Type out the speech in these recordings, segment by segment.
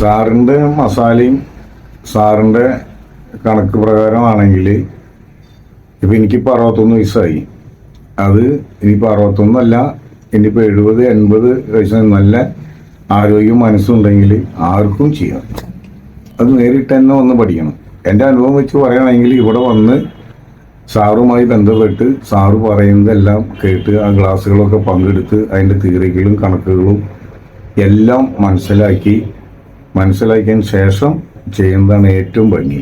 സാറിന്റെ മസാലയും സാറിന്റെ കണക്ക് പ്രകാരമാണെങ്കിൽ ഇപ്പം എനിക്കിപ്പോൾ അറുപത്തൊന്ന് വയസ്സായി. അത് ഇനിയിപ്പോൾ അറുപത്തൊന്നല്ല ഇനിയിപ്പോൾ എഴുപത് എൺപത് വയസ്സ് നല്ല ആരോഗ്യം മനസ്സുണ്ടെങ്കിൽ ആർക്കും ചെയ്യാം. അത് നേരിട്ട് തന്നെ വന്ന് പഠിക്കണം. എന്റെ അനുഭവം വെച്ച് പറയുകയാണെങ്കിൽ ഇവിടെ വന്ന് സാറുമായി ബന്ധപ്പെട്ട് സാറ് പറയുന്നതെല്ലാം കേട്ട് ആ ക്ലാസ്സുകളൊക്കെ പങ്കെടുത്ത് അതിന്റെ തിയറികളും കണക്കുകളും എല്ലാം മനസ്സിലാക്കി മനസ്സിലാക്കിയതിന് ശേഷം ചെയ്യുന്നതാണ് ഏറ്റവും ഭംഗി.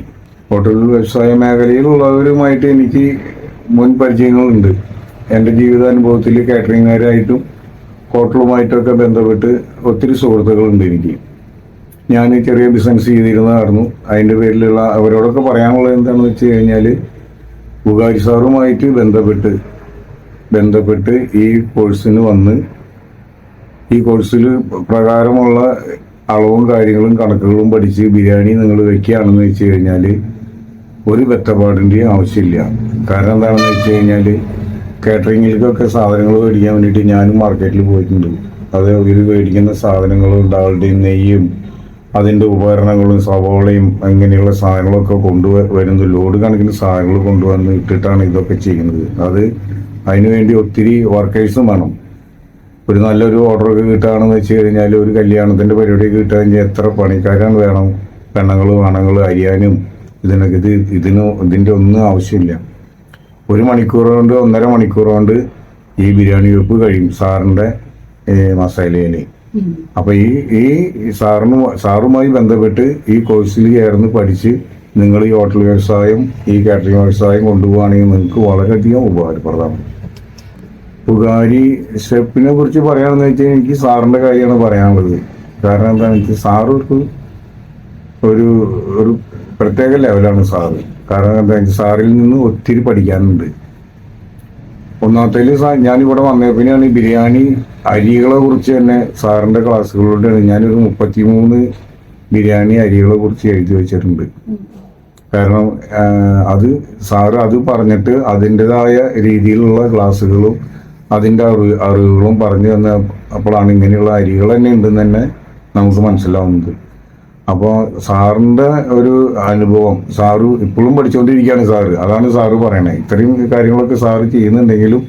ഹോട്ടൽ വ്യവസായ മേഖലയിലുള്ളവരുമായിട്ട് എനിക്ക് മുൻ പരിചയങ്ങളുണ്ട്. എന്റെ ജീവിതാനുഭവത്തിൽ കാറ്ററിംഗുകാരായിട്ടും ഹോട്ടലുമായിട്ടൊക്കെ ബന്ധപ്പെട്ട് ഒത്തിരി സുഹൃത്തുക്കളുണ്ട് എനിക്ക്. ഞാൻ ചെറിയ ബിസിനസ് ചെയ്തിരുന്നതായിരുന്നു അതിന്റെ പേരിലുള്ള അവരോടൊക്കെ പറയാനുള്ളത് എന്താണെന്ന് വെച്ച് കഴിഞ്ഞാൽ ബുഗാരി സാറുമായിട്ട് ബന്ധപ്പെട്ട് ബന്ധപ്പെട്ട് ഈ കോഴ്സിന് വന്ന് ഈ കോഴ്സിൽ പ്രകാരമുള്ള അളവും കാര്യങ്ങളും കണക്കുകളും പഠിച്ച് ബിരിയാണി നിങ്ങൾ വെക്കുകയാണെന്ന് വെച്ച് കഴിഞ്ഞാൽ ഒരു വെറ്റപ്പാടിന്റെ ആവശ്യമില്ല. കാരണം എന്താണെന്ന് വെച്ച് കഴിഞ്ഞാൽ കാറ്ററിങ്ങിലേക്കൊക്കെ സാധനങ്ങൾ മേടിക്കാൻ വേണ്ടിയിട്ട് ഞാനും മാർക്കറ്റിൽ പോയിട്ടുണ്ട്. അത് ഇവർ മേടിക്കുന്ന സാധനങ്ങളും ഡാളുടെയും നെയ്യും അതിന്റെ ഉപകരണങ്ങളും സവോളയും അങ്ങനെയുള്ള സാധനങ്ങളൊക്കെ കൊണ്ടുവരുന്നത് ലോഡ് കണക്കിന് സാധനങ്ങൾ കൊണ്ടുവന്ന് ഇട്ടിട്ടാണ് ഇതൊക്കെ ചെയ്യുന്നത്. അത് അതിനുവേണ്ടി ഒത്തിരി വർക്കേഴ്സും വേണം. ഒരു നല്ലൊരു ഓർഡറൊക്കെ കിട്ടുകയാണെന്ന് വെച്ച് കഴിഞ്ഞാൽ ഒരു കല്യാണത്തിന്റെ പരിപാടിയൊക്കെ കിട്ടുകയാണെങ്കിൽ എത്ര പണിക്കാരാണ് വേണം? പെണ്ണുങ്ങൾ ആണുങ്ങൾ അരിയാനും ഇതിനൊക്കെ ഇത് ഇതിന് ഇതിന്റെ ഒന്നും ആവശ്യമില്ല. ഒരു മണിക്കൂർ കൊണ്ട് ഒന്നര മണിക്കൂർ കൊണ്ട് ഈ ബിരിയാണി വെപ്പ് കഴിയും സാറിന്റെ മസാലയിൽ അപ്പോൾ ഈ ഈ സാറിന് സാറുമായി ബന്ധപ്പെട്ട് ഈ കോഴ്സിൽ ചേർന്ന് പഠിച്ച് നിങ്ങൾ ഈ ഹോട്ടൽ വ്യവസായം ഈ കാറ്ററിംഗ് വ്യവസായം കൊണ്ടുപോവുകയാണെങ്കിൽ നിങ്ങൾക്ക് വളരെയധികം ഉപകാരപ്രദമാണ്. പുകാരി സ്റ്റെപ്പിനെ കുറിച്ച് പറയുകയാണെന്ന് വെച്ചാൽ എനിക്ക് സാറിന്റെ കാര്യമാണ് പറയാനുള്ളത്. കാരണം എന്താണെന്ന് വെച്ചാൽ സാറൊരു ഒരു ഒരു പ്രത്യേക ലെവലാണ് സാറ്. കാരണം എന്താ വെച്ചാൽ സാറിൽ നിന്ന് ഒത്തിരി പഠിക്കാനുണ്ട്. സാ ഞാനിവിടെ വന്നേ പിന്നെയാണ് ഈ ബിരിയാണി അരികളെ കുറിച്ച് തന്നെ സാറിന്റെ ക്ലാസ്സുകളിലൂടെയാണ് ഞാനൊരു മുപ്പത്തിമൂന്ന് ബിരിയാണി അരികളെ കുറിച്ച് എഴുതി വെച്ചിട്ടുണ്ട്. കാരണം അത് സാറ് അത് പറഞ്ഞിട്ട് അതിന്റെതായ രീതിയിലുള്ള ക്ലാസ്സുകളും അതിന്റെ അറിവ് അറിവുകളും പറഞ്ഞു തന്ന അപ്പോഴാണ് ഇങ്ങനെയുള്ള അരികൾ തന്നെ ഉണ്ടെന്ന് തന്നെ നമുക്ക് മനസ്സിലാവുന്നത്. അപ്പോൾ സാറിന്റെ ഒരു അനുഭവം സാറ് ഇപ്പോഴും പഠിച്ചുകൊണ്ടിരിക്കുകയാണ് സാറ്. അതാണ് സാറ് പറയണത് ഇത്രയും കാര്യങ്ങളൊക്കെ സാറ് ചെയ്യുന്നുണ്ടെങ്കിലും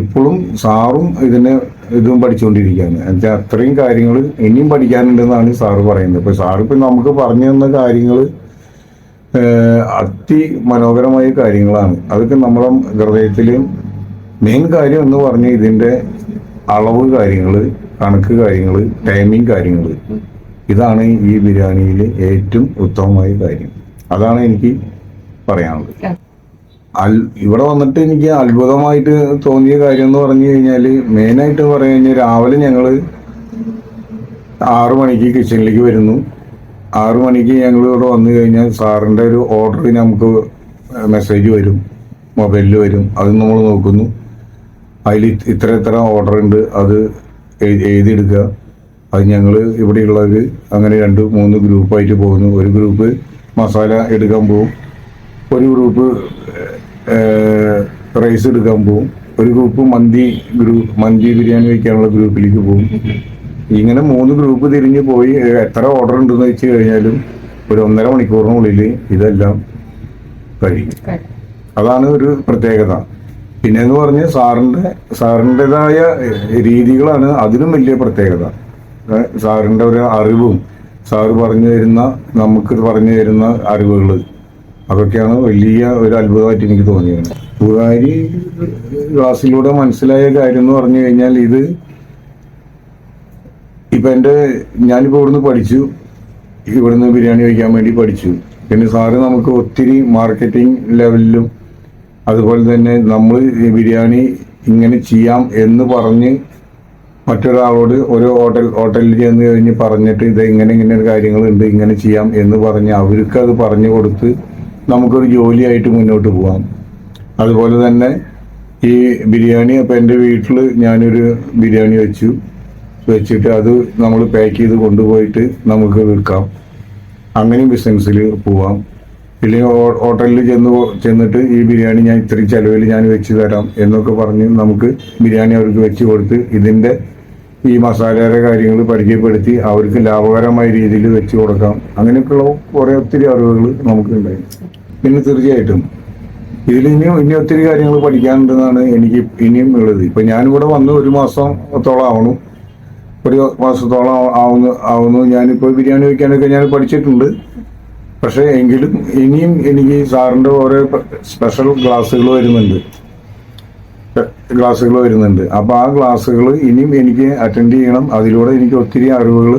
ഇപ്പോഴും സാറും ഇതിനെ ഇതും പഠിച്ചുകൊണ്ടിരിക്കുകയാണ്. എന്നുവെച്ചാൽ അത്രയും കാര്യങ്ങൾ ഇനിയും പഠിക്കാനുണ്ടെന്നാണ് സാറ് പറയുന്നത്. ഇപ്പോൾ സാറിപ്പോൾ നമുക്ക് പറഞ്ഞു തന്ന കാര്യങ്ങൾ അതിമനോഹരമായ കാര്യങ്ങളാണ്. അതൊക്കെ നമ്മുടെ ഹൃദയത്തിൽ മെയിൻ കാര്യം എന്ന് പറഞ്ഞ ഇതിന്റെ അളവ് കാര്യങ്ങൾ കണക്ക് കാര്യങ്ങൾ ടൈമിങ് കാര്യങ്ങൾ ഇതാണ് ഈ ബിരിയാണിയിൽ ഏറ്റവും ഉത്തമമായ കാര്യം. അതാണ് എനിക്ക് പറയാനുള്ളത്. അൽ ഇവിടെ വന്നിട്ട് എനിക്ക് അത്ഭുതമായിട്ട് തോന്നിയ കാര്യം എന്ന് പറഞ്ഞു കഴിഞ്ഞാൽ മെയിനായിട്ട് പറഞ്ഞു കഴിഞ്ഞാൽ രാവിലെ ഞങ്ങൾ ആറു മണിക്ക് കിച്ചണിലേക്ക് വരുന്നു. ആറു മണിക്ക് ഞങ്ങൾ ഇവിടെ വന്നു കഴിഞ്ഞാൽ സാറിന്റെ ഒരു ഓർഡർ നമുക്ക് മെസ്സേജ് വരും മൊബൈലിൽ വരും അത് നമ്മൾ നോക്കുന്നു. അതിൽ ഇത്ര ഇത്ര ഓർഡർ ഉണ്ട്. അത് എഴു- എഴുതിയെടുക്കുക. അത് ഞങ്ങൾ ഇവിടെയുള്ളവർ അങ്ങനെ രണ്ട് മൂന്ന് ഗ്രൂപ്പായിട്ട് പോകുന്നു. ഒരു ഗ്രൂപ്പ് മസാല എടുക്കാൻ പോകും ഒരു ഗ്രൂപ്പ് റൈസ് എടുക്കാൻ പോകും ഒരു ഗ്രൂപ്പ് മന്തി ഗ്രൂപ്പ് മന്തി ബിരിയാണി വയ്ക്കാനുള്ള ഗ്രൂപ്പിലേക്ക് പോകും ഇങ്ങനെ മൂന്ന് ഗ്രൂപ്പ് തിരിഞ്ഞ് പോയി എത്ര ഓർഡർ ഉണ്ടെന്ന് വെച്ച് കഴിഞ്ഞാലും ഒരു ഒന്നര മണിക്കൂറിനുള്ളിൽ ഇതെല്ലാം കഴിയും അതാണ് ഒരു പ്രത്യേകത. പിന്നെ എന്ന് പറഞ്ഞ് സാറിന്റെ സാറിന്റെതായ രീതികളാണ് അതിനും വലിയ പ്രത്യേകത. സാറിന്റെ ഒരു അറിവും സാറ് പറഞ്ഞു തരുന്ന നമുക്ക് പറഞ്ഞു തരുന്ന അറിവുകൾ അതൊക്കെയാണ് വലിയ ഒരു അത്ഭുതമായിട്ട് എനിക്ക് തോന്നിയത്. പുകാരി ക്ലാസ്സിലൂടെ മനസ്സിലായ കാര്യം എന്ന് പറഞ്ഞു കഴിഞ്ഞാൽ ഇത് ഇപ്പൊ എന്റെ ഞാനിപ്പോൾ ഇവിടുന്ന് പഠിച്ചു. ഇവിടുന്ന് ബിരിയാണി വയ്ക്കാൻ വേണ്ടി പഠിച്ചു. പിന്നെ സാറ് നമുക്ക് ഒത്തിരി മാർക്കറ്റിംഗ് ലെവലിലും അതുപോലെ തന്നെ നമ്മൾ ബിരിയാണി ഇങ്ങനെ ചെയ്യാം എന്ന് പറഞ്ഞ് മറ്റൊരാളോട് ഒരു ഹോട്ടൽ ഹോട്ടലിൽ ചെന്ന് കഴിഞ്ഞ് പറഞ്ഞിട്ട് ഇത് ഇങ്ങനെ ഇങ്ങനെ ഒരു കാര്യങ്ങളുണ്ട് ഇങ്ങനെ ചെയ്യാം എന്ന് പറഞ്ഞ് അവർക്ക് അത് പറഞ്ഞു കൊടുത്ത് നമുക്കൊരു ജോലിയായിട്ട് മുന്നോട്ട് പോകാം അതുപോലെ തന്നെ ഈ ബിരിയാണി അപ്പോൾ എന്റെ വീട്ടിൽ ഞാനൊരു ബിരിയാണി വെച്ചു. വെച്ചിട്ട് അത് നമ്മൾ പാക്ക് ചെയ്ത് കൊണ്ടുപോയിട്ട് നമുക്ക് വിൽക്കാം. അങ്ങനെയും ബിസിനസ്സിൽ പോവാം. ഹോ- ഹോട്ടലിൽ ചെന്ന് ചെന്നിട്ട് ഈ ബിരിയാണി ഞാൻ ഇത്രയും ചെലവിൽ ഞാൻ വെച്ച് തരാം എന്നൊക്കെ പറഞ്ഞ് നമുക്ക് ബിരിയാണി അവർക്ക് വെച്ച് കൊടുത്ത് ഇതിന്റെ ഈ മസാലയുടെ കാര്യങ്ങൾ പരിചയപ്പെടുത്തി അവർക്ക് ലാഭകരമായ രീതിയിൽ വെച്ച് കൊടുക്കാം. അങ്ങനെയൊക്കെയുള്ള കുറേ ഒത്തിരി അറിവുകൾ നമുക്കുണ്ടായി പിന്നെ തീർച്ചയായിട്ടും ഇതിൽ ഇനിയും ഇനി ഒത്തിരി കാര്യങ്ങൾ പഠിക്കാനുണ്ടെന്നാണ് എനിക്ക് ഇനിയും ഉള്ളത്. ഇപ്പൊ ഞാനിവിടെ വന്ന് ഒരു മാസത്തോളം ആവണു. ഒരു മാസത്തോളം ആവുന്നു ആവുന്നു. ഞാനിപ്പോൾ ബിരിയാണി വയ്ക്കാനൊക്കെ ഞാൻ പഠിച്ചിട്ടുണ്ട്. പക്ഷേ എങ്കിലും ഇനിയും എനിക്ക് സാറിന്റെ ഓരോ സ്പെഷ്യൽ ക്ലാസ്സുകൾ വരുന്നുണ്ട്. ക്ലാസ്സുകൾ വരുന്നുണ്ട്. അപ്പോൾ ആ ക്ലാസ്സുകൾ ഇനിയും എനിക്ക് അറ്റൻഡ് ചെയ്യണം. അതിലൂടെ എനിക്ക് ഒത്തിരി അറിവുകൾ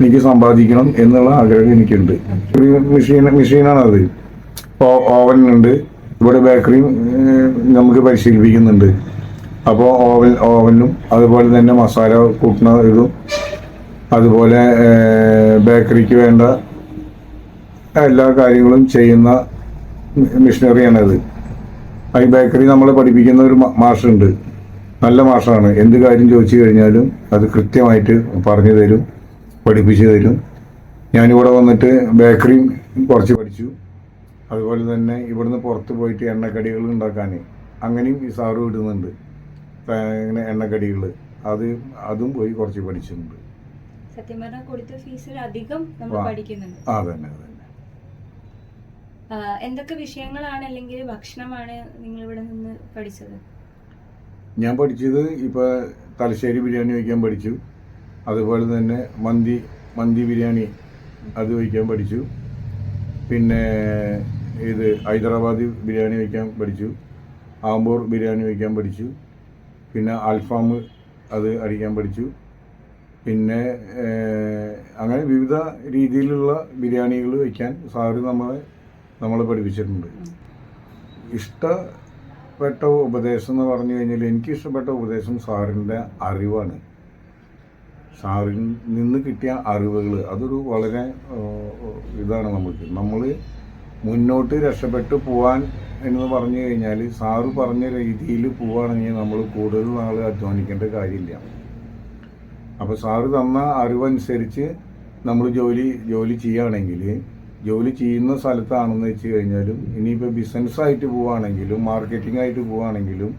എനിക്ക് സമ്പാദിക്കണം എന്നുള്ള ആഗ്രഹം എനിക്കുണ്ട്. മെഷീൻ അത് ഓവൻ ഉണ്ട് ഇവിടെ ബേക്കറിയും നമുക്ക് പരിശീലിപ്പിക്കുന്നുണ്ട്. അപ്പോൾ ഓവൻ ഓവനും അതുപോലെ തന്നെ മസാല കൂട്ടുന്ന ഇതും. അതുപോലെ ബേക്കറിക്ക് വേണ്ട എല്ലാ കാര്യങ്ങളും ചെയ്യുന്ന മിഷനറിയാണത്. ഐ ബേക്കറി നമ്മളെ പഠിപ്പിക്കുന്ന ഒരു മാഷുണ്ട്. നല്ല മാഷാണ്. എന്ത് കാര്യം ചോദിച്ചു കഴിഞ്ഞാലും അത് കൃത്യമായിട്ട് പറഞ്ഞു തരും പഠിപ്പിച്ചു തരും. ഞാനിവിടെ വന്നിട്ട് ബേക്കറിയും കുറച്ച് പഠിച്ചു. അതുപോലെ തന്നെ ഇവിടുന്ന് പുറത്ത് പോയിട്ട് എണ്ണക്കടികൾ ഉണ്ടാക്കാൻ അങ്ങനെയും ഈ സാറ് വിടുന്നുണ്ട് ഇങ്ങനെ എണ്ണക്കടികൾ അത് അതും പോയി കുറച്ച് പഠിച്ചിട്ടുണ്ട്. സത്യം പറഞ്ഞാൽ കൊടുത്ത ഫീസിൽ അധികം നമ്മൾ പഠിക്കുന്നുണ്ട്. ആ തന്നെ ആ, എന്തൊക്കെ വിഷയങ്ങളാണ് അല്ലെങ്കിൽ ഭക്ഷണമാണ് നിങ്ങൾ ഇവിടെ നിന്ന് പഠിച്ചത്? ഞാൻ പഠിച്ചത് ഇപ്പോൾ തലശ്ശേരി ബിരിയാണി വയ്ക്കാൻ പഠിച്ചു. അതുപോലെ തന്നെ മന്തി മന്തി ബിരിയാണി അത് വയ്ക്കാൻ പഠിച്ചു. പിന്നെ ഇത് ഹൈദരാബാദി ബിരിയാണി വയ്ക്കാൻ പഠിച്ചു. ആംബൂർ ബിരിയാണി വയ്ക്കാൻ പഠിച്ചു. പിന്നെ അൽഫാം അത് അടിക്കാൻ പഠിച്ചു. പിന്നെ അങ്ങനെ വിവിധ രീതിയിലുള്ള ബിരിയാണികൾ വയ്ക്കാൻ സാറ് നമ്മളെ നമ്മളെ പഠിപ്പിച്ചിട്ടുണ്ട്. ഇഷ്ടപ്പെട്ട ഉപദേശം എന്ന് പറഞ്ഞു കഴിഞ്ഞാൽ എനിക്ക് ഇഷ്ടപ്പെട്ട ഉപദേശം സാറിന്റെ അറിവാണ്. സാറിൽ നിന്ന് കിട്ടിയ അറിവുകൾ. അതൊരു വളരെ ഇതാണ് നമുക്ക്. നമ്മൾ മുന്നോട്ട് രക്ഷപ്പെട്ട് പോവാൻ എന്ന് പറഞ്ഞു കഴിഞ്ഞാൽ സാറ് പറഞ്ഞ രീതിയിൽ പോവുകയാണെങ്കിൽ നമ്മൾ കൂടുതൽ നാൾ അധ്വാനിക്കേണ്ട കാര്യമില്ല. അപ്പോൾ സാറ് തന്ന അറിവനുസരിച്ച് നമ്മൾ ജോലി ജോലി ചെയ്യുകയാണെങ്കിൽ ജോലി ചെയ്യുന്ന സ്ഥലത്താണെന്ന് വെച്ച് കഴിഞ്ഞാലും ഇനിയിപ്പോൾ ബിസിനസ്സായിട്ട് പോവുകയാണെങ്കിലും മാർക്കറ്റിംഗ് ആയിട്ട് പോവുകയാണെങ്കിലും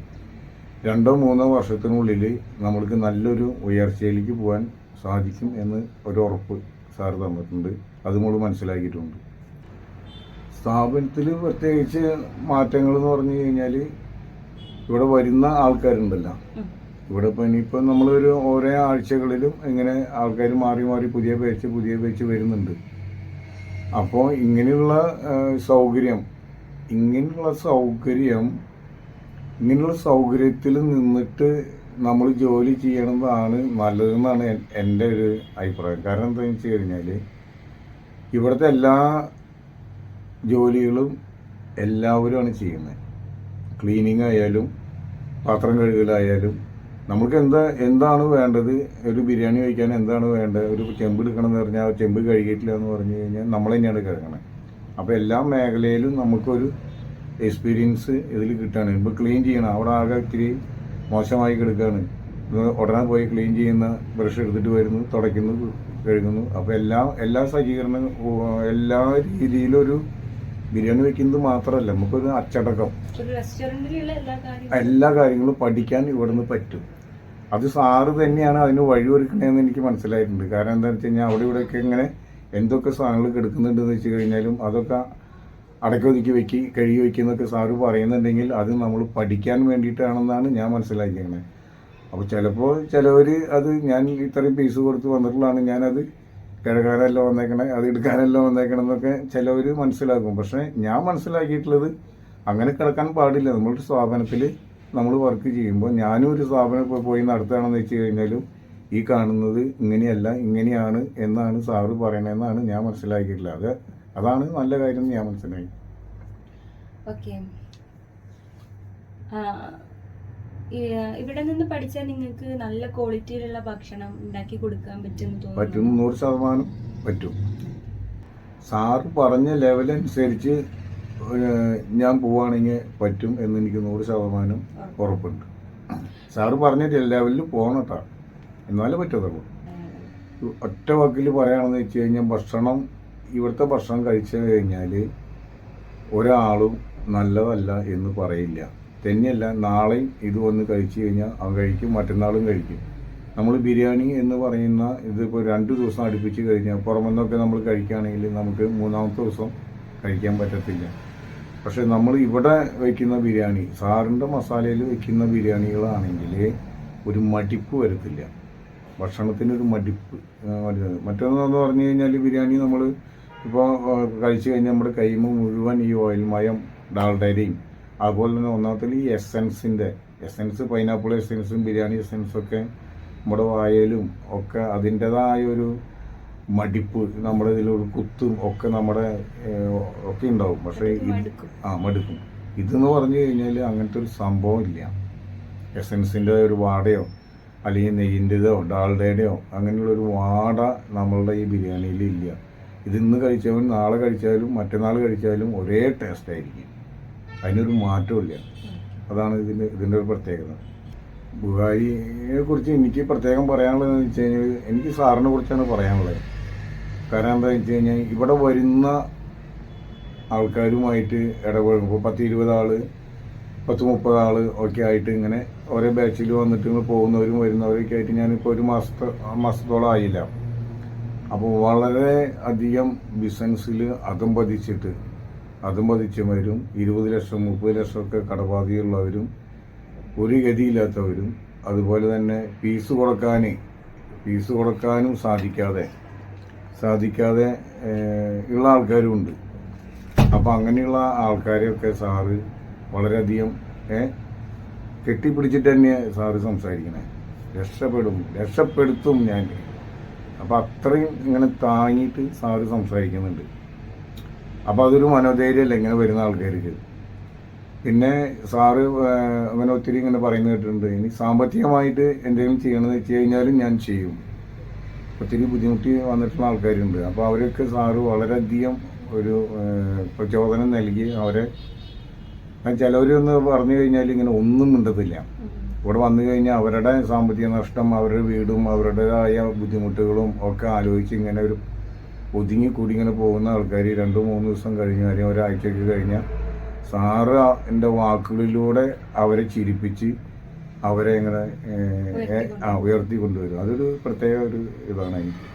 രണ്ടോ മൂന്നോ വർഷത്തിനുള്ളിൽ നമ്മൾക്ക് നല്ലൊരു ഉയർച്ചയിലേക്ക് പോകാൻ സാധിക്കും എന്ന് ഒരു ഉറപ്പ് സാർ തന്നിട്ടുണ്ട്. അത് നമ്മൾ മനസ്സിലാക്കിയിട്ടുണ്ട്. സ്ഥാപനത്തിൽ പ്രത്യേകിച്ച് മാറ്റങ്ങൾ എന്ന് പറഞ്ഞു കഴിഞ്ഞാൽ ഇവിടെ വരുന്ന ആൾക്കാരുണ്ടല്ലോ. ഇവിടെ ഇപ്പം ഇനിയിപ്പം നമ്മളൊരു ഓരോ ആഴ്ചകളിലും ഇങ്ങനെ ആൾക്കാർ മാറി മാറി പുതിയ പേച്ച് പുതിയ പേച്ച് വരുന്നുണ്ട്. അപ്പോൾ ഇങ്ങനെയുള്ള സൗകര്യം ഇങ്ങനെയുള്ള സൗകര്യം ഇങ്ങനെയുള്ള സൗകര്യത്തിൽ നിന്നിട്ട് നമ്മൾ ജോലി ചെയ്യണതാണ് നല്ലതെന്നാണ് എന്റെ ഒരു അഭിപ്രായം. കാരണം എന്താണെന്ന് വെച്ച് കഴിഞ്ഞാൽ ഇവിടുത്തെ എല്ലാ ജോലികളും എല്ലാവരുമാണ് ചെയ്യുന്നത്. ക്ലീനിങ് ആയാലും പാത്രം കഴുകലായാലും നമുക്ക് എന്താ എന്താണ് വേണ്ടത്? ഒരു ബിരിയാണി കഴിക്കാൻ എന്താണ് വേണ്ടത്? ഒരു ചെമ്പ് എടുക്കണമെന്ന് പറഞ്ഞാൽ ആ ചെമ്പ് കഴുകിയിട്ടില്ല എന്ന് പറഞ്ഞു കഴിഞ്ഞാൽ നമ്മൾ തന്നെയാണ് കഴുകണത് അപ്പോൾ എല്ലാ മേഖലയിലും നമുക്കൊരു എക്സ്പീരിയൻസ് ഇതിൽ കിട്ടുകയാണ് ഇപ്പോൾ ക്ലീൻ ചെയ്യണം. അവിടെ ആകെ ഇത്തിരി മോശമായി കിടക്കുകയാണ് ഉടനെ പോയി ക്ലീൻ ചെയ്യുന്ന ബ്രഷ് എടുത്തിട്ട് വരുന്നു തുടയ്ക്കുന്നു കഴുകുന്നു. അപ്പോൾ എല്ലാ എല്ലാ സജ്ജീകരണം എല്ലാ രീതിയിലൊരു ഒരു ബിരിയാണി വെക്കുന്നത് മാത്രമല്ല നമുക്കൊരു അച്ചടക്കം. എല്ലാ കാര്യങ്ങളും പഠിക്കാൻ ഇവിടുന്ന് പറ്റും. അത് സാറ് തന്നെയാണ് അതിന് വഴിയൊരുക്കണേന്ന് എനിക്ക് മനസ്സിലായിട്ടുണ്ട്. കാരണം എന്താണെന്ന് വെച്ച് കഴിഞ്ഞാൽ അവിടെ ഇവിടെയൊക്കെ ഇങ്ങനെ എന്തൊക്കെ സാധനങ്ങൾ കിടക്കുന്നുണ്ടെന്ന് വെച്ച് കഴിഞ്ഞാലും അതൊക്കെ അടക്കി ഒതുക്കി വെക്കി കഴുകി വെക്കുന്നൊക്കെ സാറ് പറയുന്നുണ്ടെങ്കിൽ അത് നമ്മൾ പഠിക്കാൻ വേണ്ടിയിട്ടാണെന്നാണ് ഞാൻ മനസ്സിലാക്കിയത് അപ്പോൾ ചിലപ്പോൾ ചിലവർ അത് ഞാൻ ഇത്രയും പീസ് കൊടുത്ത് വന്നിട്ടുള്ളതാണ് ഞാനത് കിഴക്കാനല്ല വന്നേക്കണേ അത് എടുക്കാനല്ല വന്നേക്കണം എന്നൊക്കെ ചിലവർ മനസ്സിലാക്കും. പക്ഷേ ഞാൻ മനസ്സിലാക്കിയിട്ടുള്ളത് അങ്ങനെ കിടക്കാൻ പാടില്ല. നമ്മളൊരു സ്ഥാപനത്തിൽ നമ്മൾ വർക്ക് ചെയ്യുമ്പോൾ ഞാനും ഒരു സ്ഥാപനം ഇപ്പോൾ പോയി നടത്തുകയാണെന്ന് വെച്ച് കഴിഞ്ഞാലും ഈ കാണുന്നത് ഇങ്ങനെയല്ല ഇങ്ങനെയാണ് എന്നാണ് സാറ് പറയണതെന്നാണ് ഞാൻ മനസ്സിലാക്കിയിട്ടുള്ളത്. അത് അതാണ് നല്ല കാര്യം ഞാൻ മനസ്സിലാക്കി ഓക്കെ ഇവിടെ നിന്ന് പഠിച്ചാൽ നിങ്ങൾക്ക് നല്ല ക്വാളിറ്റിയിലുള്ള ഭക്ഷണം ഉണ്ടാക്കി കൊടുക്കാൻ പറ്റും പറ്റും നൂറ് ശതമാനം പറ്റും. സാർ പറഞ്ഞ ലെവലനുസരിച്ച് ഞാൻ പോവുകയാണെങ്കിൽ പറ്റും എന്ന് എനിക്ക് നൂറ് ശതമാനം ഉറപ്പുണ്ട്. സാറ് പറഞ്ഞിട്ട് ലെവലിൽ പോകണം കേട്ടോ. എന്നാലേ പറ്റത്തുള്ളൂ. ഒറ്റ വാക്കിൽ പറയുകയാണെന്ന് വെച്ച് കഴിഞ്ഞാൽ ഭക്ഷണം ഇവിടുത്തെ ഭക്ഷണം കഴിച്ചു കഴിഞ്ഞാൽ ഒരാളും നല്ലതല്ല എന്ന് പറയില്ല. തന്നെയല്ല നാളെയും ഇത് വന്ന് കഴിച്ചു കഴിഞ്ഞാൽ അവൻ കഴിക്കും മറ്റന്നാളും കഴിക്കും. നമ്മൾ ബിരിയാണി എന്ന് പറയുന്ന ഇതിപ്പോൾ രണ്ട് ദിവസം അടുപ്പിച്ച് കഴിഞ്ഞാൽ പുറമെന്നൊക്കെ നമ്മൾ കഴിക്കുകയാണെങ്കിൽ നമുക്ക് മൂന്നാമത്തെ ദിവസം കഴിക്കാൻ പറ്റത്തില്ല. പക്ഷെ നമ്മൾ ഇവിടെ വയ്ക്കുന്ന ബിരിയാണി സാറിന്റെ മസാലയിൽ വയ്ക്കുന്ന ബിരിയാണികളാണെങ്കിൽ ഒരു മടിപ്പ് വരത്തില്ല ഭക്ഷണത്തിനൊരു മടിപ്പ്. മറ്റൊന്നെന്ന് പറഞ്ഞു കഴിഞ്ഞാൽ ബിരിയാണി നമ്മൾ ഇപ്പോൾ കഴിച്ചു കഴിഞ്ഞാൽ നമ്മുടെ കൈമ മുഴുവൻ ഈ ഓയിൽ മയം ഡാൽഡയുടെയും അതുപോലെ തന്നെ ഒന്നാമത്തിൽ ഈ എസൻസിന്റെ എസൻസ് പൈനാപ്പിൾ എസൻസും ബിരിയാണി എസൻസും ഒക്കെ നമ്മുടെ വായലും ഒക്കെ അതിന്റെതായ ഒരു മടിപ്പ് നമ്മുടെ ഇതിലൊരു കുത്തും ഒക്കെ നമ്മുടെ ഒക്കെ ഉണ്ടാവും. പക്ഷേ ഇത് ആ മടുക്കും. ഇതെന്ന് പറഞ്ഞു കഴിഞ്ഞാൽ അങ്ങനത്തെ ഒരു സംഭവം ഇല്ല. എസൻസിന്റെ ഒരു വാടയോ അല്ലെങ്കിൽ നെയ്യിന്റെതോ ഡാൽഡയുടെയോ അങ്ങനെയുള്ള ഒരു വാട നമ്മളുടെ ഈ ബിരിയാണിയിൽ ഇല്ല. ഇത് ഇന്ന് കഴിച്ചവൻ നാളെ കഴിച്ചാലും മറ്റന്നാൾ കഴിച്ചാലും ഒരേ ടേസ്റ്റ് ആയിരിക്കും. അതിനൊരു മാറ്റമില്ല അതാണ് ഇതിന്റെ ഇതിന്റെ ഒരു പ്രത്യേകത. ബുഹാരിയെ കുറിച്ച് എനിക്ക് പ്രത്യേകം പറയാനുള്ളതെന്ന് വെച്ച് കഴിഞ്ഞാൽ എനിക്ക് സാറിനെ കുറിച്ചാണ് പറയാനുള്ളത്. കാരണം എന്താ വെച്ച് കഴിഞ്ഞാൽ ഇവിടെ വരുന്ന ആൾക്കാരുമായിട്ട് ഇടപഴകുമ്പോൾ പത്ത് ഇരുപത് ആൾ പത്ത് മുപ്പത് ആൾ ഒക്കെ ആയിട്ട് ഇങ്ങനെ ഓരോ ബാച്ചിൽ വന്നിട്ട് ഇങ്ങനെ പോകുന്നവരും വരുന്നവരൊക്കെ ആയിട്ട് ഞാനിപ്പോൾ ഒരു മാസത്തെ മാസത്തോളം ആയില്ല. അപ്പോൾ വളരെ അധികം ബിസിനസ്സിൽ അതും പതിച്ചിട്ട് അതും പതിച്ചവരും ഇരുപത് ലക്ഷം മുപ്പത് ലക്ഷമൊക്കെ കടബാധ്യതയുള്ളവരും ഒരു ഗതിയില്ലാത്തവരും അതുപോലെ തന്നെ ഫീസ് കൊടുക്കാൻ ഫീസ് കൊടുക്കാനും സാധിക്കാതെ സാധിക്കാതെ ഉള്ള ആൾക്കാരും ഉണ്ട്. അപ്പോൾ അങ്ങനെയുള്ള ആൾക്കാരെയൊക്കെ സാറ് വളരെയധികം കെട്ടിപ്പിടിച്ചിട്ട് തന്നെ സാറ് സംസാരിക്കണേ. രക്ഷപ്പെടും രക്ഷപ്പെടുത്തും ഞാൻ. അപ്പോൾ അത്രയും ഇങ്ങനെ താങ്ങിയിട്ട് സാറ് സംസാരിക്കുന്നുണ്ട്. അപ്പോൾ അതൊരു മനോധൈര്യമല്ല ഇങ്ങനെ വരുന്ന ആൾക്കാർക്ക്? പിന്നെ സാറ് അങ്ങനെ ഒത്തിരി ഇങ്ങനെ പറയുന്ന കേട്ടിട്ടുണ്ട്. ഇനി സാമ്പത്തികമായിട്ട് എന്തെങ്കിലും ചെയ്യണമെന്ന് വെച്ച് കഴിഞ്ഞാലും ഞാൻ ചെയ്യും. ഒത്തിരി ബുദ്ധിമുട്ടി വന്നിട്ടുള്ള ആൾക്കാരുണ്ട്. അപ്പോൾ അവരൊക്കെ സാറ് വളരെയധികം ഒരു പ്രചോദനം നൽകി അവരെ ചിലവരൊന്ന് പറഞ്ഞു കഴിഞ്ഞാൽ ഇങ്ങനെ ഒന്നും മിണ്ടത്തില്ല. ഇവിടെ വന്നു കഴിഞ്ഞാൽ അവരുടെ സാമ്പത്തിക നഷ്ടം അവരുടെ വീടും അവരുടേതായ ബുദ്ധിമുട്ടുകളും ഒക്കെ ആലോചിച്ച് ഇങ്ങനെ ഒരു ഒതുങ്ങി കൂടി ഇങ്ങനെ പോകുന്ന ആൾക്കാർ രണ്ട് മൂന്ന് ദിവസം കഴിഞ്ഞ് അല്ലെങ്കിൽ ഒരാഴ്ചയ്ക്ക് കഴിഞ്ഞാൽ സാറ് എന്റെ വാക്കുകളിലൂടെ അവരെ ചിരിപ്പിച്ച് അവരെ ഇങ്ങനെ ആ ഉയർത്തി കൊണ്ടുവരും. അതൊരു പ്രത്യേക ഒരു ഇതാണ് എനിക്ക്.